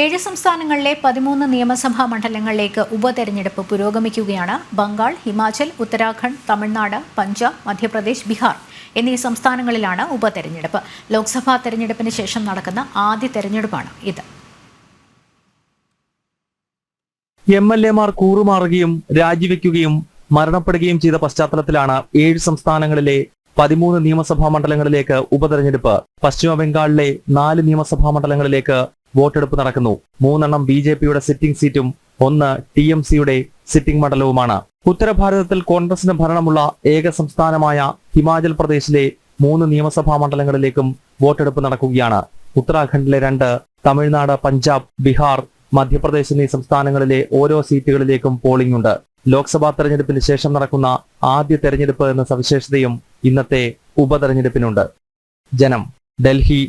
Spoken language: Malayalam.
ഏഴ് സംസ്ഥാനങ്ങളിലെ പതിമൂന്ന് നിയമസഭാ മണ്ഡലങ്ങളിലേക്ക് ഉപതെരഞ്ഞെടുപ്പ് പുരോഗമിക്കുകയാണ്. ബംഗാൾ ഹിമാചൽ ഉത്തരാഖണ്ഡ് തമിഴ്നാട് പഞ്ചാബ് മധ്യപ്രദേശ് ബീഹാർ എന്നീ സംസ്ഥാനങ്ങളിലാണ് ഉപതെരഞ്ഞെടുപ്പ്. ലോക്സഭാ തെരഞ്ഞെടുപ്പിന് ശേഷം നടക്കുന്ന ആദ്യ തെരഞ്ഞെടുപ്പാണ് ഇത്. എം എൽ എമാർ കൂറുമാറുകയും രാജിവെക്കുകയും മരണപ്പെടുകയും ചെയ്ത പശ്ചാത്തലത്തിലാണ് ഏഴ് സംസ്ഥാനങ്ങളിലെ പതിമൂന്ന് നിയമസഭാ മണ്ഡലങ്ങളിലേക്ക് ഉപതെരഞ്ഞെടുപ്പ്. പശ്ചിമ ബംഗാളിലെ നാല് നിയമസഭാ മണ്ഡലങ്ങളിലേക്ക് വോട്ടെടുപ്പ് നടക്കുന്നു. മൂന്നെണ്ണം ബി ജെ പിയുടെ സിറ്റിംഗ് സീറ്റും ഒന്ന് ടി എം സിയുടെ സിറ്റിംഗ് മണ്ഡലവുമാണ്. ഉത്തരഭാരതത്തിൽ കോൺഗ്രസിന് ഭരണമുള്ള ഏക സംസ്ഥാനമായ ഹിമാചൽ പ്രദേശിലെ മൂന്ന് നിയമസഭാ മണ്ഡലങ്ങളിലേക്കും വോട്ടെടുപ്പ് നടക്കുകയാണ്. ഉത്തരാഖണ്ഡിലെ രണ്ട് തമിഴ്നാട് പഞ്ചാബ് ബീഹാർ മധ്യപ്രദേശ് എന്നീ സംസ്ഥാനങ്ങളിലെ ഓരോ സീറ്റുകളിലേക്കും പോളിംഗ് ഉണ്ട്. ലോക്സഭാ തെരഞ്ഞെടുപ്പിന് ശേഷം നടക്കുന്ന ആദ്യ തെരഞ്ഞെടുപ്പ് എന്ന സവിശേഷതയും ഇന്നത്തെ ഉപതെരഞ്ഞെടുപ്പിനുണ്ട്. ജനം ഡൽഹി